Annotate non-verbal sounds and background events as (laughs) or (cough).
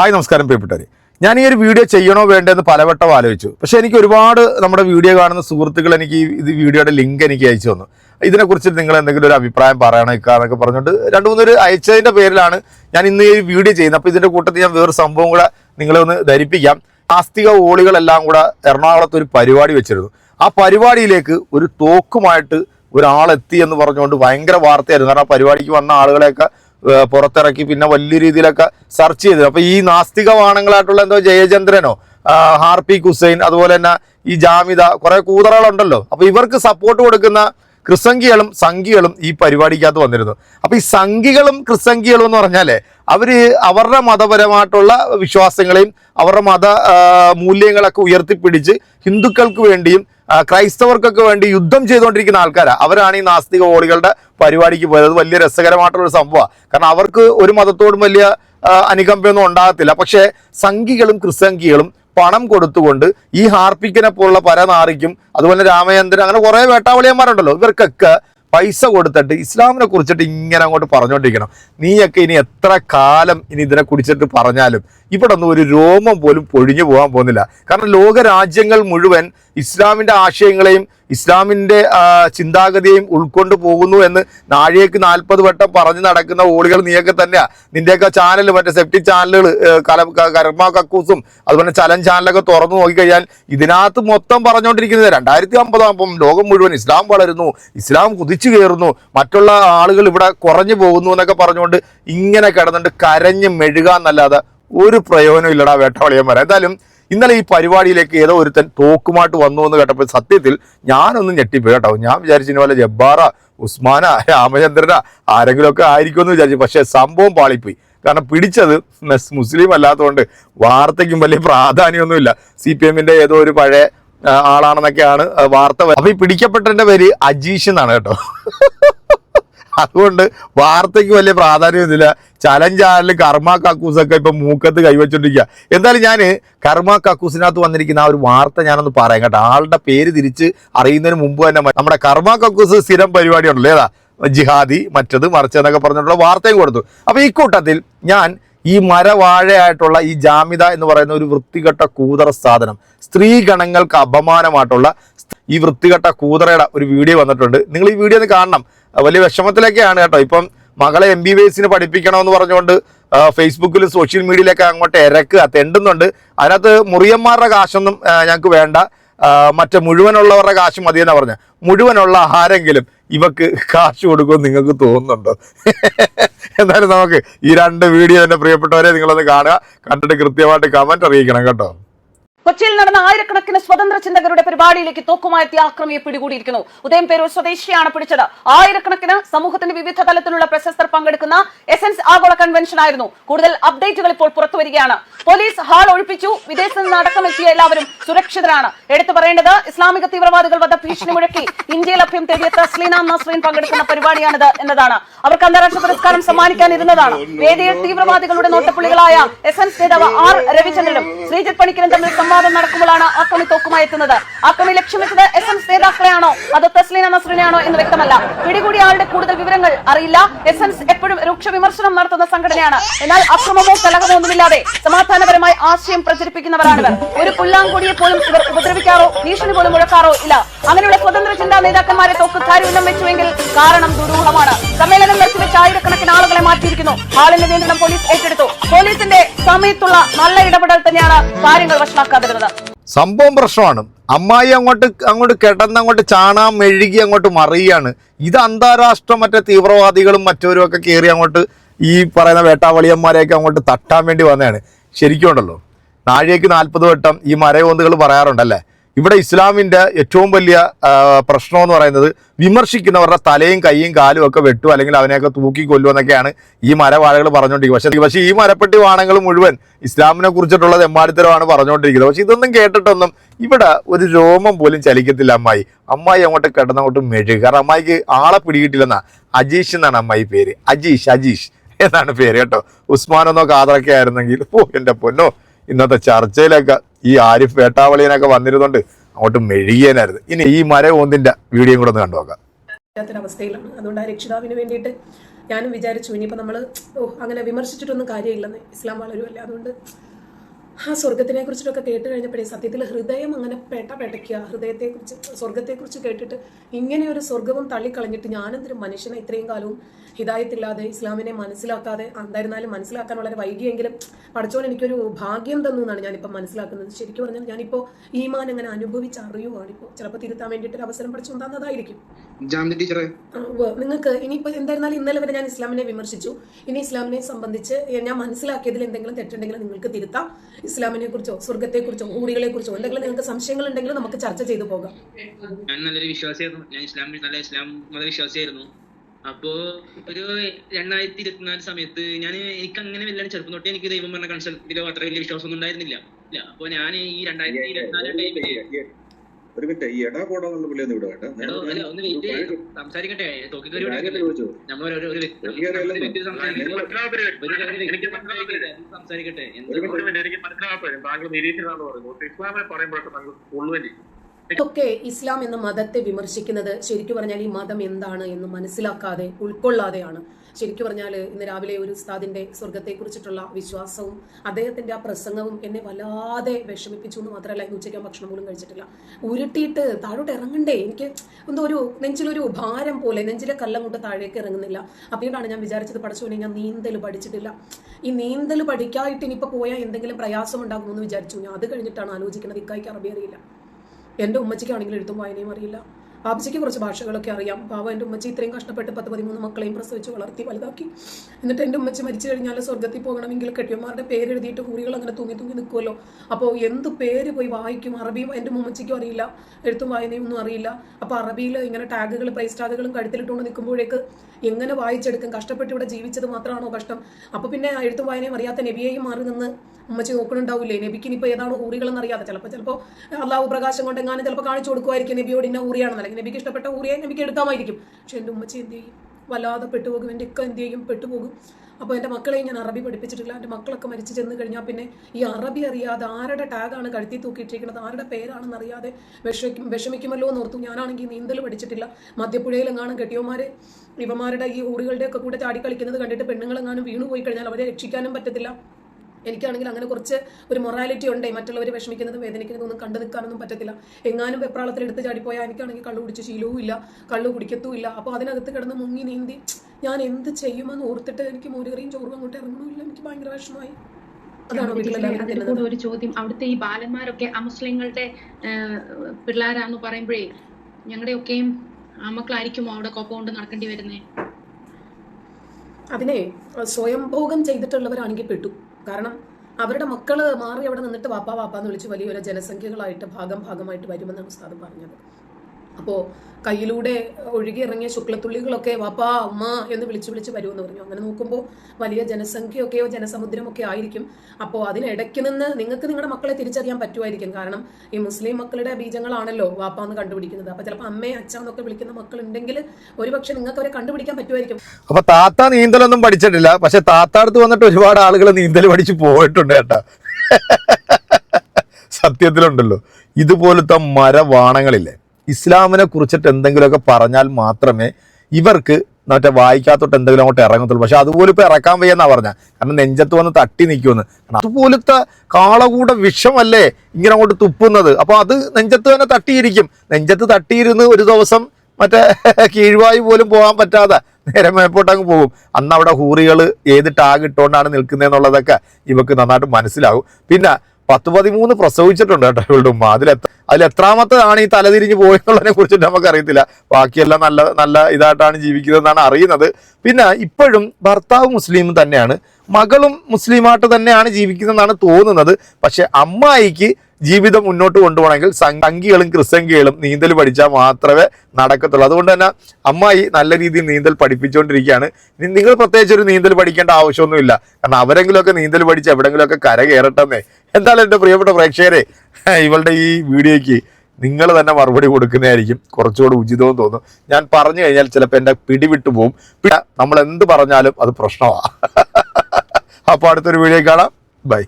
Hi നമസ്കാരം പ്രിയപ്പെട്ടവരെ. ഞാൻ ഈ ഒരു വീഡിയോ ചെയ്യണോ വേണ്ടെന്ന് പലവട്ടം ആലോചിച്ചു. പക്ഷേ എനിക്ക് ഒരുപാട് നമ്മുടെ വീഡിയോ കാണുന്ന സുഹൃത്തുക്കൾ എനിക്ക് ഈ ഇത് വീഡിയോയുടെ ലിങ്ക് എനിക്ക് അയച്ചു തന്നു. ഇതിനെക്കുറിച്ച് നിങ്ങൾ എന്തെങ്കിലും ഒരു അഭിപ്രായം പറയണം എന്നൊക്കെ പറഞ്ഞിട്ട് രണ്ട് മൂന്നൊരു അയച്ചതിന്റെ പേരിലാണ് ഞാൻ ഇന്ന് ഈ വീഡിയോ ചെയ്യുന്നത്. അപ്പോൾ ഇതിന്റെ കൂട്ടത്തിൽ ഞാൻ വേറൊരു സംഭവം കൂടെ നിങ്ങളെ ഒന്ന് ധരിപ്പിക്കാം. ആസ്തിക ഓളികളെല്ലാം കൂടെ എറണാകുളത്ത് ഒരു പരിപാടി വെച്ചിരുന്നു. ആ പരിപാടിയിലേക്ക് ഒരു തോക്കുമായിട്ട് ഒരാളെത്തി എന്ന് പറഞ്ഞുകൊണ്ട് ഭയങ്കര വാർത്തയായിരുന്നു. കാരണം ആ പരിപാടിക്ക് വന്ന ആളുകളെയൊക്കെ പുറത്തിറക്കി പിന്നെ വലിയ രീതിയിലൊക്കെ സെർച്ച് ചെയ്തു അപ്പൊ ഈ നാസ്തികവാണങ്ങളായിട്ടുള്ള എന്തോ ജയചന്ദ്രനോ ഹാർപി ഹുസൈൻ അതുപോലെ തന്നെ ഈ ജാമിത കുറെ കൂതറകളുണ്ടല്ലോ. അപ്പൊ ഇവർക്ക് സപ്പോർട്ട് കൊടുക്കുന്ന ക്രിസംഖികളും സംഘികളും ഈ പരിപാടിക്കകത്ത് വന്നിരുന്നു. അപ്പൊ ഈ സംഘികളും ക്രിസംഖികളും എന്ന് പറഞ്ഞാലേ അവർ അവരുടെ മതപരമായിട്ടുള്ള വിശ്വാസങ്ങളെയും അവരുടെ മത മൂല്യങ്ങളൊക്കെ ഉയർത്തിപ്പിടിച്ച് ഹിന്ദുക്കൾക്ക് വേണ്ടിയും ക്രൈസ്തവർക്കൊക്കെ വേണ്ടി യുദ്ധം ചെയ്തുകൊണ്ടിരിക്കുന്ന ആൾക്കാരാണ് അവരാണ് ഈ നാസ്തിക ഓളികളുടെ പരിപാടിക്ക് പോയത്. അത് വലിയ രസകരമായിട്ടുള്ള ഒരു സംഭവമാണ് കാരണം അവർക്ക് ഒരു മതത്തോടും വലിയ അനുകമ്പയൊന്നും ഉണ്ടാകത്തില്ല. പക്ഷേ സംഘികളും ക്രിസംഖികളും പണം കൊടുത്തുകൊണ്ട് ഈ ഹാർപ്പിക്കിനെ പോലുള്ള പരനാറിക്കും അതുപോലെ രാമചന്ദ്രൻ അങ്ങനെ കുറേ വേട്ടാവളിയന്മാരുണ്ടല്ലോ. ഇവർക്കൊക്കെ പൈസ കൊടുത്തിട്ട് ഇസ്ലാമിനെ കുറിച്ചിട്ട് ഇങ്ങനെ അങ്ങോട്ട് പറഞ്ഞുകൊണ്ടിരിക്കണം നീയൊക്കെ ഇനി എത്ര കാലം ഇനി ഇതിനെ കുറിച്ചിട്ട് പറഞ്ഞാലും ഇവിടെ ഒന്നും ഒരു രോമം പോലും പൊഴിഞ്ഞു പോകാൻ പോകുന്നില്ല. കാരണം ലോക രാജ്യങ്ങൾ മുഴുവൻ ഇസ്ലാമിന്റെ ആശയങ്ങളെയും ഇസ്ലാമിന്റെ ചിന്താഗതിയും ഉൾക്കൊണ്ട് പോകുന്നു എന്ന് നാഴികക്ക് നാൽപ്പത് വട്ടം പറഞ്ഞു നടക്കുന്ന ഓളികൾ നീയൊക്കെ തന്നെയാ. നിന്റെയൊക്കെ ചാനൽ മറ്റേ സെപ്റ്റിക് ചാനലുകൾ കല കർമ്മ കക്കൂസും അതുപോലെ ചലൻ ചാനലൊക്കെ തുറന്നു നോക്കിക്കഴിഞ്ഞാൽ ഇതിനകത്ത് മൊത്തം പറഞ്ഞുകൊണ്ടിരിക്കുന്നത് രണ്ടായിരത്തി അമ്പതാകുമ്പം ലോകം മുഴുവൻ ഇസ്ലാം വളരുന്നു ഇസ്ലാം കുതിച്ചു കയറുന്നു മറ്റുള്ള ആളുകൾ ഇവിടെ കുറഞ്ഞു പോകുന്നു എന്നൊക്കെ പറഞ്ഞുകൊണ്ട് ഇങ്ങനെ കിടന്നിട്ട് കരഞ്ഞ് മെഴുകാന്നല്ലാതെ ഒരു പ്രയോജനം ഇല്ലടാ വേട്ടവളിയന്മാരെ. എന്തായാലും ഇന്നലെ ഈ പരിപാടിയിലേക്ക് ഏതോ ഒരുത്തൻ തോക്കുമായിട്ട് വന്നു എന്ന് കേട്ടപ്പോൾ സത്യത്തിൽ ഞാനൊന്നും ഞെട്ടിപ്പോയി കേട്ടോ. ഞാൻ വിചാരിച്ചതിന് പോലെ ജബ്ബാറ ഉസ്മാന രാമചന്ദ്രന ആരെങ്കിലുമൊക്കെ ആയിരിക്കുമെന്ന് വിചാരിച്ചു. പക്ഷേ സംഭവം പാളിപ്പോയി. കാരണം പിടിച്ചത് മസ് മുസ്ലിം അല്ലാത്തതുകൊണ്ട് വാർത്തയ്ക്കും വലിയ പ്രാധാന്യമൊന്നുമില്ല. സി പി എമ്മിന്റെ ഏതോ ഒരു പഴയ ആളാണെന്നൊക്കെയാണ് വാർത്ത അപ്പൊ ഈ പിടിക്കപ്പെട്ടതിന്റെ പേര് അജീഷ് എന്നാണ് കേട്ടോ. അതുകൊണ്ട് വാർത്തയ്ക്ക് വലിയ പ്രാധാന്യമൊന്നുമില്ല. ചലഞ്ചാലിൽ കർമ്മ കക്കൂസൊക്കെ ഇപ്പം മൂക്കത്ത് കൈവച്ചോണ്ടിരിക്കുക എന്തായാലും ഞാൻ കർമ്മ കക്കൂസിനകത്ത് വന്നിരിക്കുന്ന ആ ഒരു വാർത്ത ഞാനൊന്ന് പറയാം കേട്ടോ. ആളുടെ പേര് തിരിച്ച് അറിയുന്നതിന് മുമ്പ് തന്നെ നമ്മുടെ കർമ്മ കക്കൂസ് സ്ഥിരം പരിപാടി ഉണ്ടല്ലോ ഏതാ? ജിഹാദി മറ്റത് മറിച്ചതെന്നൊക്കെ പറഞ്ഞിട്ടുള്ള വാർത്തയും കൊടുത്തു. അപ്പോൾ ഈ കൂട്ടത്തിൽ ഞാൻ ഈ മരവാഴയായിട്ടുള്ള ഈ ജാമിത എന്ന് പറയുന്ന ഒരു വൃത്തികെട്ട കൂതറ സാധനം സ്ത്രീഗണങ്ങൾക്ക് അപമാനമായിട്ടുള്ള ഈ വൃത്തികെട്ട കൂതറയുടെ ഒരു വീഡിയോ വന്നിട്ടുണ്ട്. നിങ്ങൾ ഈ വീഡിയോ ഒന്ന് കാണണം. വലിയ വിഷമത്തിലൊക്കെയാണ് കേട്ടോ. ഇപ്പം മകളെ എം ബി ബി എസിന് പഠിപ്പിക്കണമെന്ന് പറഞ്ഞുകൊണ്ട് ഫേസ്ബുക്കിലും സോഷ്യൽ മീഡിയയിലൊക്കെ അങ്ങോട്ട് ഇരക്കുക തെണ്ടുന്നുണ്ട്. അതിനകത്ത് മുറിയന്മാരുടെ കാശൊന്നും ഞങ്ങൾക്ക് വേണ്ട. മറ്റേ മുഴുവനുള്ളവരുടെ കാശ് മതി എന്നാ പറഞ്ഞ. മുഴുവനുള്ള ആരെങ്കിലും ഇവക്ക് കാശ് കൊടുക്കുമെന്ന് നിങ്ങൾക്ക് തോന്നുന്നുണ്ടോ? (laughs) എന്നാലും നമുക്ക് ഈ രണ്ട് വീഡിയോ എന്റെ പ്രിയപ്പെട്ടവരെ നിങ്ങളൊന്ന് കാണുക. കണ്ടിട്ട് കൃത്യമായിട്ട് കമന്റ് അറിയിക്കണം കേട്ടോ. കൊച്ചിയിൽ നടന്ന ആയിരക്കണക്കിന് സ്വതന്ത്ര ചിന്തകരുടെ പരിപാടിയിലേക്ക് തോക്കുമായെത്തിയ ആക്രമിയെ പിടികൂടിയിരിക്കുന്നു. ഉദയം പേരൂർ സ്വദേശിയാണ് പിടിച്ചത്. ആയിരക്കണക്കിന് സമൂഹത്തിന്റെ വിവിധ തലത്തിലുള്ള പ്രശസ്തർ പങ്കെടുക്കുന്ന എസൻസ് ആഗോള കൺവെൻഷൻ ആയിരുന്നു. കൂടുതൽ അപ്ഡേറ്റുകൾ ഇപ്പോൾ പുറത്തു വരികയാണ്. പോലീസ് ഹാൾ ഒഴിപ്പിച്ചു. വിദേശത്ത് നിന്ന് അടക്കമെത്തിയ എല്ലാവരും സുരക്ഷിതരാണ്. എടുത്തു പറയേണ്ടത് ഇസ്ലാമിക തീവ്രവാദികൾ വധ ഭീഷണി മുഴക്കി ഇന്ത്യയിൽ അഭ്യം തേടിയ തസ്ലീന നസ്രീൻ പങ്കെടുക്കുന്ന പരിപാടിയാണിത് എന്നതാണ്. അവർക്ക് അന്താരാഷ്ട്ര പുരസ്കാരം സമ്മാനിക്കാനിരുന്നതാണ്. വേദിയിൽ തീവ്രവാദികളുടെ നോട്ടപ്പുള്ളികളായ എസൻസ് നേതാവ് ആർ രവിചന്ദ്രനും ശ്രീജിത് പണിക്കരും തമ്മിൽ സംവാദം നടക്കുമ്പോഴാണ് അക്കമി തോക്കുമായി എത്തുന്നത്. അക്രമി ലക്ഷ്യമിച്ചത് എസ് എൻസ് നേതാക്കളെയാണോ അതോ തസ്ലീന നസ്രിനെയാണോ എന്ന് വ്യക്തമല്ല. പിടികൂടിയ ആളുടെ കൂടുതൽ വിവരങ്ങൾ അറിയില്ല. എസ് എൻസ് എപ്പോഴും രൂക്ഷ വിമർശനം നടത്തുന്ന സംഘടനയാണ്. എന്നാൽ അക്രമമോ കലഹമോ ഒന്നുമില്ലാതെ സമാധാനപരമായി ആശയം പ്രചരിപ്പിക്കുന്നവരാണിവർ. ഒരു പുല്ലാങ്കുടിയെ പോലും ഇവർ ഉപദ്രവിക്കാറോ ഭീഷണി പോലും മുഴക്കാറോ ഇല്ല. അങ്ങനെയുള്ള സ്വതന്ത്ര ചിന്താ നേതാക്കന്മാരെ തോക്കുധാരി ഉന്നം വെച്ചുവെങ്കിൽ കാരണം ദുരൂഹമാണ്. സമ്മേളനം നിർത്തിവെച്ച് ആയിരക്കണക്കിന് ആളുകളെ മാറ്റിയിരിക്കുന്നു. ഹാളിന്റെ നിയന്ത്രണം പോലീസ് ഏറ്റെടുത്തു. പോലീസിന്റെ സമയത്തുള്ള നല്ല ഇടപെടൽ തന്നെയാണ് കാര്യങ്ങൾ വഷളാക്കാതിരുന്നത് സംഭവം പ്രശ്നമാണ്. അമ്മായി അങ്ങോട്ട് അങ്ങോട്ട് കിടന്ന് അങ്ങോട്ട് ചാണാൻ മെഴുകി അങ്ങോട്ട് മറിയാണ്. ഇത് അന്താരാഷ്ട്ര മറ്റേ തീവ്രവാദികളും മറ്റവരും ഒക്കെ കയറി അങ്ങോട്ട് ഈ പറയുന്ന വേട്ടാവളിയന്മാരെയൊക്കെ അങ്ങോട്ട് തട്ടാൻ വേണ്ടി വന്നതാണ്. ശരിക്കും ഉണ്ടല്ലോ. നാഴികയ്ക്ക് നാൽപ്പത് വട്ടം ഈ മരയോന്തുകൾ പറയാറുണ്ടല്ലേ? ഇവിടെ ഇസ്ലാമിന്റെ ഏറ്റവും വലിയ പ്രശ്നമെന്ന് പറയുന്നത് വിമർശിക്കുന്നവരുടെ തലയും കൈയും കാലും ഒക്കെ വെട്ടു അല്ലെങ്കിൽ അവനെയൊക്കെ തൂക്കി എന്നൊക്കെയാണ് ഈ മരവാഴകൾ പറഞ്ഞുകൊണ്ടിരിക്കുന്നത്. പക്ഷേ പക്ഷേ ഈ മരപ്പെട്ടി വാണങ്ങൾ മുഴുവൻ ഇസ്ലാമിനെ കുറിച്ചിട്ടുള്ളത് എമ്മാടിത്തരമാണ് പറഞ്ഞുകൊണ്ടിരിക്കുന്നത്. പക്ഷേ ഇതൊന്നും കേട്ടിട്ടൊന്നും ഇവിടെ ഒരു രോമം പോലും ചലിക്കത്തില്ല അമ്മായി. അമ്മായി അങ്ങോട്ട് കിടന്നങ്ങോട്ട് മെഴുകുക. കാരണം അമ്മായിക്ക് ആളെ പിടികിട്ടില്ലെന്നാ. അജീഷ് എന്നാണ് അമ്മായി പേര്. അജീഷ് അജീഷ് എന്നാണ് പേര് കേട്ടോ. ഉസ്മാനെന്നോ കാതറൊക്കെ ആയിരുന്നെങ്കിൽ. ഓ എന്റെ പൊന്നോ. ഇന്നത്തെ ചർച്ചയിലൊക്കെ ഈ ആരിഫ് വേട്ടാവളിയനൊക്കെ വന്നിരുന്നുണ്ട് അങ്ങോട്ട് മെഴുകിയനായിരുന്നു. ഇനി ഈ മര ഓന്തിന്റെ വീഡിയോ കൂടെ ഒന്ന് കണ്ടു അവസ്ഥയിലാണ് അതുകൊണ്ട് ആ രക്ഷിതാവിന് വേണ്ടിയിട്ട് ഞാനും വിചാരിച്ചു. ഇനിയിപ്പോൾ നമ്മൾ ഓ അങ്ങനെ വിമർശിച്ചിട്ടൊന്നും കാര്യമില്ലെന്ന് ഇസ്ലാം വളരുമല്ലേ. അതുകൊണ്ട് ആ സ്വർഗത്തിനെ കുറിച്ചിട്ടൊക്കെ കേട്ട് കഴിഞ്ഞപ്പോഴേ സത്യത്തിൽ ഹൃദയം അങ്ങനെ പേട്ട പേട്ടയ്ക്കുക. ഹൃദയത്തെക്കുറിച്ച് സ്വർഗത്തെക്കുറിച്ച് കേട്ടിട്ട് ഇങ്ങനെ ഒരു സ്വർഗവും തള്ളിക്കളഞ്ഞിട്ട് ഞാനെന്തൊരു മനുഷ്യനെ ഇത്രയും കാലവും ഹിതായത്തില്ലാതെ ഇസ്ലാമിനെ മനസ്സിലാക്കാതെ എന്തായിരുന്നാലും മനസ്സിലാക്കാൻ വളരെ വൈകിയെങ്കിലും പഠിച്ചോൻ എനിക്കൊരു ഭാഗ്യം തന്നു എന്നാണ് ഞാനിപ്പോൾ മനസ്സിലാക്കുന്നത്. ശരിക്കും പറഞ്ഞാൽ ഞാനിപ്പോൾ ഈമാൻ അങ്ങനെ അനുഭവിച്ച് അറിയുവാണിപ്പോൾ ചിലപ്പോൾ തിരുത്താൻ വേണ്ടിയിട്ട് ഒരു അവസരം പഠിച്ചു തന്നതായിരിക്കും. നിങ്ങൾക്ക് ഇനിയിപ്പോൾ എന്തായിരുന്നാലും ഇന്നലെ വരെ ഞാൻ ഇസ്ലാമിനെ വിമർശിച്ചു. ഇനി ഇസ്ലാമിനെ സംബന്ധിച്ച് ഞാൻ മനസ്സിലാക്കിയതിൽ എന്തെങ്കിലും തെറ്റുണ്ടെങ്കിൽ നിങ്ങൾക്ക് തിരുത്താം. ഇസ്ലാമിനെ കുറിച്ചോ സ്വർഗത്തെ കുറിച്ചോ എന്തെങ്കിലും നിങ്ങൾക്ക് സംശയങ്ങൾ ഉണ്ടെങ്കിൽ നമുക്ക് ചർച്ച ചെയ്തു പോകാം. ഞാൻ നല്ലൊരു വിശ്വാസിയായിരുന്നു. ഞാൻ ഇസ്ലാമിൽ നല്ല ഇസ്ലാം മതവിശ്വാസിയായിരുന്നു അപ്പോ ഒരു രണ്ടായിരത്തി ഇരുപത്തിനാല് സമയത്ത് ഞാൻ എനിക്ക് അങ്ങനെ വല്ലാണ്ട് ചെറുപ്പം തൊട്ടേ എനിക്ക് ദൈവം പറഞ്ഞ കൺസൾട്ടിലോ അത്ര വലിയ വിശ്വാസം ഒന്നും ഉണ്ടായിരുന്നില്ല അപ്പൊ ഞാൻ ഈ രണ്ടായിരത്തി ഇരുപത്തിനാല് ടൈമിൽ ഒരു മിനിറ്റ് ഈ എടാ പോടാ എന്നുള്ള പുള്ളി ഒന്ന് വിടുക കേട്ടോ. എടോ, അല്ല, ഒന്ന് വെയിറ്റ് ചെയ്യ്. സംസാരിക്കട്ടെ തോക്കിക്കറി കാര്യം വിളിക്കല്ലേ? ചോദിച്ചു? നമ്മൾ ഒരു ഒരു വ്യക്തി എനിക്കറിയാലോ. ഒരു വ്യക്തി ഒരു കാര്യം വ്യക്തി. സംസാരിക്കട്ടെ, സംസാരിക്കട്ടെ. എന്ത് എനിക്ക് മനസ്സിലാകാത്ത താങ്കൾ നിരീക്ഷണമാണ് പറയുന്നത് ഇസ്ലാമിനെ പറയുമ്പോഴൊക്കെ താങ്കൾ ഉള്ളുവലി ഇതൊക്കെ ഇസ്ലാം എന്ന മതത്തെ വിമർശിക്കുന്നത് ശരിക്കു പറഞ്ഞാൽ ഈ മതം എന്താണ് എന്ന് മനസ്സിലാക്കാതെ ഉൾക്കൊള്ളാതെയാണ്. ശരിക്കും പറഞ്ഞാൽ ഇന്ന് രാവിലെ ഒരു ഉസ്താദിന്റെ സ്വർഗത്തെ കുറിച്ചിട്ടുള്ള വിശ്വാസവും അദ്ദേഹത്തിന്റെ ആ പ്രസംഗവും എന്നെ വല്ലാതെ വിഷമിപ്പിച്ചു എന്ന് മാത്രമല്ല ഇന്ന് ഉച്ചയ്ക്ക് ഭക്ഷണം പോലും കഴിച്ചിട്ടില്ല. ഉരുട്ടിയിട്ട് താഴോട്ട് ഇറങ്ങണ്ടേ? എനിക്ക് എന്തോ ഒരു നെഞ്ചിലൊരു ഭാരം പോലെ നെഞ്ചിലെ കല്ലം കൊണ്ട് താഴേക്ക് ഇറങ്ങുന്നില്ല. അതുകൊണ്ടാണ് ഞാൻ വിചാരിച്ചത് പഠിച്ചു ഞാൻ നീന്തൽ പഠിച്ചിട്ടില്ല. ഈ നീന്തൽ പഠിക്കായിട്ട് ഇനിയിപ്പോൾ പോയാൽ എന്തെങ്കിലും പ്രയാസം ഉണ്ടാകുമെന്ന് വിചാരിച്ചു. ഞാൻ അത് കഴിഞ്ഞിട്ടാണ് ആലോചിക്കുന്നത്. ഇക്കായ്ക്ക് അറബി അറിയില്ല. എന്റെ ഉമ്മച്ചിക്കാണെങ്കിൽ എഴുത്തും വായനയും അറിയില്ല. ആപ്പച്ചയ്ക്ക് കുറച്ച് ഭാഷകളൊക്കെ അറിയാം. പാവ എന്റെ ഉമ്മച്ചി ഇത്രയും കഷ്ടപ്പെട്ട് പത്ത് പതിമൂന്ന് മക്കളെയും പ്രസവിച്ച് വളർത്തി വലുതാക്കി. എന്നിട്ട് എന്റെ ഉമ്മച്ചി മരിച്ചു കഴിഞ്ഞാൽ സ്വർഗത്തിൽ പോകണമെങ്കിൽ കെട്ടിയന്മാരുടെ പേരെഴുതിയിട്ട് കുറികൾ അങ്ങനെ തൂങ്ങി തൂങ്ങി നിൽക്കുമല്ലോ അപ്പോൾ എന്ത് പേര് പോയി വായിക്കും? അറബി എന്റെ ഉമ്മച്ചിക്കും അറിയില്ല. എഴുത്തും വായനയും ഒന്നും അറിയില്ല. അപ്പോൾ അറബിയിൽ ഇങ്ങനെ ടാഗുകൾ പ്രൈസ് ടാഗുകളും കഴുത്തിലിട്ടുകൊണ്ട് നിൽക്കുമ്പോഴേക്ക് എങ്ങനെ വായിച്ചെടുക്കും? കഷ്ടപ്പെട്ട് ഇവിടെ ജീവിച്ചത് മാത്രമാണോ കഷ്ടം? അപ്പോൾ പിന്നെ എഴുത്തും വായനയും അറിയാത്ത നബിയെയും മാറി നിന്ന് ഉമ്മച്ചി നോക്കണുണ്ടാവില്ലേ? നബിക്കിനിപ്പോൾ ഏതാണ് ഊറികളെന്ന് അറിയാതെ. ചിലപ്പോൾ ചിലപ്പോൾ അള്ളാഹു പ്രകാശം കൊണ്ട് എങ്ങാനും ചിലപ്പോൾ കാണിച്ചു കൊടുക്കുമായിരിക്കും നബിയോട് ഇന്ന ഊറിയാണെന്ന് അല്ലെങ്കിൽ നബിക്ക് ഇഷ്ടപ്പെട്ട ഊറിയെ നബിക്ക് എടുക്കാമായിരിക്കും. പക്ഷെ എന്റെ ഉമ്മച്ചി എന്ത് ചെയ്യും? വല്ലാതെ പെട്ടുപോകും. എന്റെ ഇക്ക എന്ത് ചെയ്യും? പെട്ടുപോകും. അപ്പോൾ എന്റെ മക്കളെ ഞാൻ അറബി പഠിപ്പിച്ചിട്ടില്ല. എന്റെ മക്കളൊക്കെ മരിച്ചു ചെന്ന് കഴിഞ്ഞാൽ പിന്നെ ഈ അറബി അറിയാതെ ആരുടെ ടാഗാണ് കഴുത്തി തൂക്കിയിട്ടിരിക്കുന്നത് ആരുടെ പേരാണെന്ന് അറിയാതെ വിഷമിക്കും വിഷമിക്കുമല്ലോ എന്ന് ഓർത്തു. ഞാനാണെങ്കിൽ നീന്തൽ പഠിച്ചിട്ടില്ല. മധ്യപ്പുഴയിലെങ്ങാനും കെട്ടിയോമാർ ഇവമാരുടെ ഈ ഊറികളുടെയൊക്കെ കൂടെ ചാടി കളിക്കുന്നത് കണ്ടിട്ട് പെണ്ണുങ്ങളെങ്ങാനും വീണു പോയി കഴിഞ്ഞാൽ അവരെ രക്ഷിക്കാനും പറ്റത്തില്ല. എനിക്കാണെങ്കിൽ അങ്ങനെ കുറച്ച് ഒരു മൊറാലിറ്റി ഉണ്ടേ. മറ്റുള്ളവർ വിഷമിക്കുന്നതും വേദനിക്കുന്നതും ഒന്നും കണ്ടു നിൽക്കാനൊന്നും പറ്റത്തില്ല. എങ്ങാനും വെപ്രാളത്തിൽ എടുത്ത് ചാടിപ്പോയാൽ എനിക്കാണെങ്കിൽ കള്ളു കുടിച്ച് ശീലവും ഇല്ല കള്ളു കുടിക്കത്തുമില്ല. അപ്പോൾ അതിനകത്ത് കിടന്ന് മുങ്ങി നീന്തി ഞാൻ എന്ത് ചെയ്യുമെന്ന് ഓർത്തിട്ട് എനിക്ക് മോരുകറിയും ചോറും അങ്ങോട്ട് ഇറങ്ങണമില്ല. എനിക്ക് ഭയങ്കര വിഷമമായി. ഒരു ചോദ്യം. അവിടുത്തെ ഈ ബാലന്മാരൊക്കെ അമുസ്ലിങ്ങളുടെ പിള്ളേരാന്ന് പറയുമ്പോഴേ ഞങ്ങളുടെയൊക്കെയും ആമക്കളായിരിക്കുമോ അവിടെ കോപ്പ കൊണ്ട് നടക്കേണ്ടി വരുന്നേ? അതിനെ സ്വയംഭോഗം ചെയ്തിട്ടുള്ളവരാണെങ്കിൽ പെട്ടു. കാരണം അവരുടെ മക്കൾ മാറി അവിടെ നിന്നിട്ട് വാപ്പ വാപ്പാന്ന് വിളിച്ച് വലിയൊരു ജനസംഖ്യകളായിട്ട് ഭാഗം ഭാഗമായിട്ട് വരുമെന്നാണ് ഉസ്താദ് പറഞ്ഞത്. അപ്പോൾ കയ്യിലൂടെ ഒഴുകി ഇറങ്ങിയ ശുക്ലത്തുള്ളികളൊക്കെ വാപ്പാ ഉമ്മ എന്ന് വിളിച്ച് വിളിച്ച് വരുമെന്ന് പറഞ്ഞു. അങ്ങനെ നോക്കുമ്പോൾ വലിയ ജനസംഖ്യയൊക്കെയോ ജനസമുദ്രമൊക്കെ ആയിരിക്കും. അപ്പോൾ അതിനിടയ്ക്ക് നിന്ന് നിങ്ങൾക്ക് നിങ്ങളുടെ മക്കളെ തിരിച്ചറിയാൻ പറ്റുമായിരിക്കും. കാരണം ഈ മുസ്ലിം മക്കളുടെ ബീജങ്ങളാണല്ലോ വാപ്പ എന്ന് കണ്ടുപിടിക്കുന്നത്. അപ്പോൾ ചിലപ്പോൾ അമ്മയെ അച്ഛ എന്നൊക്കെ വിളിക്കുന്ന മക്കളുണ്ടെങ്കിൽ ഒരുപക്ഷെ നിങ്ങൾക്ക് അവരെ കണ്ടുപിടിക്കാൻ പറ്റുമായിരിക്കും. അപ്പൊ താത്ത നീന്തലൊന്നും പഠിച്ചിട്ടില്ല. പക്ഷെ താത്ത അടുത്ത് വന്നിട്ട് ഒരുപാട് ആളുകൾ നീന്തൽ പഠിച്ച് പോയിട്ടുണ്ട് കേട്ടോ. (laughs) സത്യത്തിലുണ്ടല്ലോ. ഇതുപോലത്തെ മരവാണങ്ങളില്ലേ? ഇസ്ലാമിനെ കുറിച്ചിട്ട് എന്തെങ്കിലുമൊക്കെ പറഞ്ഞാൽ മാത്രമേ ഇവർക്ക് മറ്റേ വായിക്കാത്തോട്ട് എന്തെങ്കിലും അങ്ങോട്ട് ഇറങ്ങത്തുള്ളൂ. പക്ഷെ അതുപോലെ ഇപ്പൊ ഇറക്കാൻ വയ്യെന്നാ പറഞ്ഞ. കാരണം നെഞ്ചത്ത് വന്ന് തട്ടി നിൽക്കുമെന്ന് അതുപോലത്തെ കാളകൂട വിഷമല്ലേ ഇങ്ങനെ അങ്ങോട്ട് തുപ്പുന്നത്. അപ്പോൾ അത് നെഞ്ചത്ത് തന്നെ തട്ടിയിരിക്കും. നെഞ്ചത്ത് തട്ടിയിരുന്ന് ഒരു ദിവസം മറ്റേ (laughs) കീഴ്വായി പോലും പോകാൻ പറ്റാതെ നേരെ മേപ്പോട്ട് അങ്ങ് പോകും. അന്ന് അവിടെ ഹൂറികൾ ഏത് ടാഗ് ഇട്ടുകൊണ്ടാണ് നിൽക്കുന്നതെന്നുള്ളതൊക്കെ ഇവക്ക് നന്നായിട്ട് മനസ്സിലാകും. പിന്നെ പത്ത് പതിമൂന്ന് പ്രസവിച്ചിട്ടുണ്ട് കേട്ടോ ഇവളുടെ ഉമ്മ. അതിൽ അതിൽ എത്രാമത്തതാണ് ഈ തലതിരിഞ്ഞ് പോയെന്നുള്ളതിനെ കുറിച്ചിട്ട് നമുക്ക് അറിയത്തില്ല ബാക്കിയെല്ലാം നല്ല നല്ല ഇതായിട്ടാണ് ജീവിക്കുന്നതെന്നാണ് അറിയുന്നത്. പിന്നെ ഇപ്പോഴും ഭർത്താവ് മുസ്ലിം തന്നെയാണ്. മകളും മുസ്ലിമായിട്ട് തന്നെയാണ് ജീവിക്കുന്നതെന്നാണ് തോന്നുന്നത്. പക്ഷെ അമ്മായിക്ക് ജീവിതം മുന്നോട്ട് കൊണ്ടുപോകണമെങ്കിൽ സംഘികളും ക്രിസംഖികളും നീന്തൽ പഠിച്ചാൽ മാത്രമേ നടക്കത്തുള്ളൂ. അതുകൊണ്ട് തന്നെ അമ്മായി നല്ല രീതിയിൽ നീന്തൽ പഠിപ്പിച്ചുകൊണ്ടിരിക്കുകയാണ്. ഇനി നിങ്ങൾ പ്രത്യേകിച്ച് ഒരു നീന്തൽ പഠിക്കേണ്ട ആവശ്യമൊന്നുമില്ല. കാരണം അവരെങ്കിലുമൊക്കെ നീന്തൽ പഠിച്ച് എവിടെങ്കിലുമൊക്കെ കര കയറട്ടെന്നേ. എന്തായാലും എന്റെ പ്രിയപ്പെട്ട പ്രേക്ഷകരെ ഇവളുടെ ഈ വീഡിയോയ്ക്ക് നിങ്ങൾ തന്നെ മറുപടി കൊടുക്കുന്നതായിരിക്കും കുറച്ചുകൂടി ഉചിതവും തോന്നും ഞാൻ പറഞ്ഞു കഴിഞ്ഞാൽ ചിലപ്പോൾ എന്റെ പിടിവിട്ടു പോകും പിന്നെ നമ്മൾ എന്ത് പറഞ്ഞാലും അത് പ്രശ്നമാണ് അപ്പോൾ അടുത്തൊരു വീഡിയോ കാണാം. ബൈ.